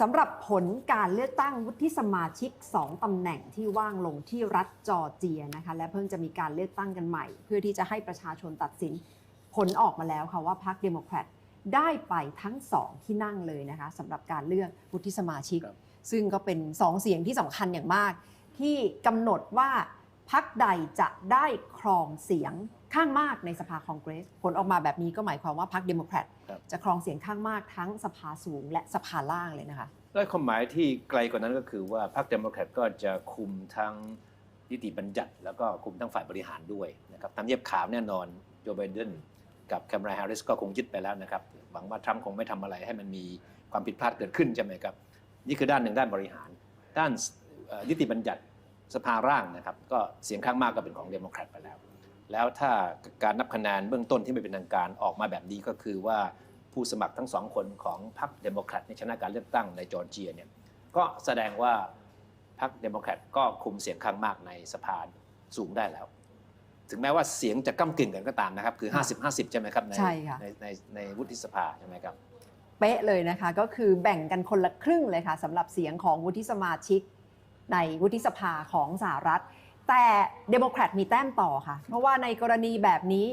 สำหรับผลการเลือกตั้งวุฒิสมาชิก 2ตำแหน่งที่ว่างลงที่รัฐจอร์เจียนะคะและเพิ่งจะมีการเลือกตั้งกันใหม่ เพื่อที่จะให้ประชาชนตัดสินผลออกมาแล้วค่ะว่าพรรคเดโมแครตได้ไปทั้งสองที่นั่งเลยนะคะสำหรับการเลือกวุฒิสมาชิกครับซึ่งก็เป็นสองเสียงที่สำคัญอย่างมาก ที่กำหนดว่า พรรคใดจะได้ครองเสียงข้างมากในสภาคองเกรส ผลออกมาแบบนี้ก็หมายความว่าพรรคเดโมแครตครับจะครองเสียงข้างมากทั้งสภาสูงและสภาล่างเลยนะคะ และความหมายที่ไกลกว่านั้นก็คือว่าพรรคเดโมแครตก็จะคุมทั้งนิติบัญญัติ แล้วก็คุมทั้งฝ่ายบริหารด้วยนะครับทำเนียบขาวแน่นอนโจไบเดนกับแคมราแฮร์ริสก็คงยึดไปแล้วนะครับหวังว่าทรัมป์คงไม่ทำอะไรให้มันมีความผิดพลาดเกิดขึ้นใช่ไหมครับ นี่คือด้านหนึ่งด้านบริหาร ด้านเอ่อนิติบัญญัติ สภาร่างนะครับ ก็เสียงข้างมากก็เป็นของเดโมแครตไปแล้ว แล้วถ้าการนับคะแนนเบื้องต้นที่ไม่เป็นทางการออกมาแบบนี้ก็คือว่าผู้สมัครทั้งสองคนของพรรคเดโมแครตในชนะการเลือกตั้งในจอร์เจียเนี่ยก็แสดงว่าพรรคเดโมแครตก็คุมเสียงข้างมากในสภาสูงได้แล้ว ถึงแม้ว่าเสียงจะก้ากึ่งกันก็ตามนะครับ คือ 50-50 ใช่ไหมครับ ในใช่ค่ะในในในวุฒิสภาใช่ไหมครับ เป๊ะเลยนะคะ ก็คือแบ่งกันคนละครึ่งเลยค่ะสำหรับเสียงของวุฒิสมาชิก ในวุฒิสภาของสหรัฐ แต่เดโมแครตมีแต้มต่อค่ะ เพราะว่าในกรณีแบบนี้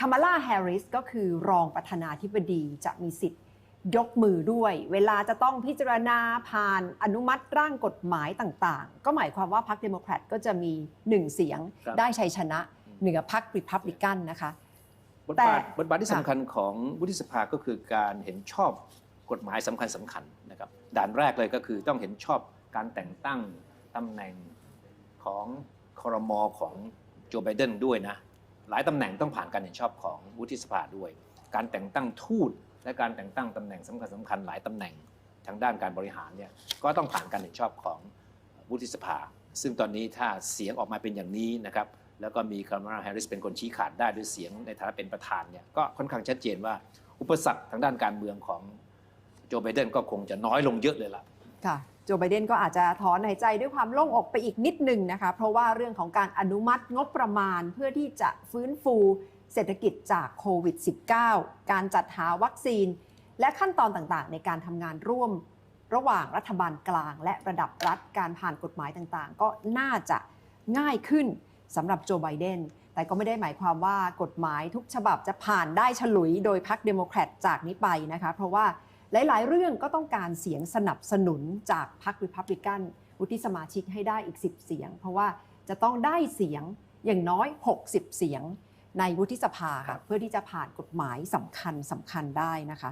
คามาลาแฮร์ริสก็คือรองประธานาธิบดีจะมีสิทธิ์ยกมือด้วย เวลาจะต้องพิจารณาผ่านอนุมัติร่างกฎหมายต่างๆ ก็หมายความว่าพรรคเดโมแครตก็จะมีหนึ่งเสียงครับได้ชัยชนะเหนือพรรคริพับลิกันนะคะบทแต่บาทบทบาทที่ค่ะสำคัญของวุฒิสภาก็คือการเห็นชอบกฎหมายสำคัญสำคัญนะครับด่านแรกเลยก็คือต้องเห็นชอบการแต่งตั้ง ตำแหน่งของคอรมอของโจไบเดนด้วยนะ หลายตำแหน่งต้องผ่านการเห็นชอบของวุฒิสภาด้วย การแต่งตั้งทูตและการแต่งตั้งตำแหน่งสำคัญสำคัญหลายตำแหน่งทางด้านการบริหารเนี่ยก็ต้องผ่านการเห็นชอบของวุฒิสภา ซึ่งตอนนี้ถ้าเสียงออกมาเป็นอย่างนี้นะครับแล้วก็มีคาร์มาราแฮร์ริสเป็นคนชี้ขาดได้ด้วยเสียงในฐานะเป็นประธานเนี่ยก็ค่อนข้างชัดเจนว่า อุปสรรคทางด้านการเมืองของโจไบเดนก็คงจะน้อยลงเยอะเลยล่ะค่ะ โจไบเดนก็อาจจะถอนหายใจด้วยความโล่งอกไปอีกนิดหนึ่งนะคะ เพราะว่าเรื่องของการอนุมัติงบประมาณเพื่อที่จะฟื้นฟูเศรษฐกิจจากโควิด -19 การจัดหาวัคซีน และขั้นตอนต่างๆ ในการทำงานร่วม ระหว่างรัฐบาลกลาง และระดับรัฐการผ่านกฎหมายต่างๆ ก็น่าจะง่ายขึ้นสำหรับโจไบเดนแต่ก็ไม่ได้หมายความว่ากฎหมายทุกฉบับจะผ่านได้ฉลุยโดยพรรคเดโมแครตจากนี้ไปนะคะ เพราะว่า หลาย ๆ เรื่องก็ต้องการเสียงสนับสนุนจากพรรคริพับลิกันวุฒิสมาชิกให้ได้อีก 10 เสียง เพราะว่าจะต้องได้เสียงอย่างน้อย 60 เสียงในวุฒิสภาค่ะเพื่อที่จะผ่านกฎหมายสำคัญสำคัญได้นะคะ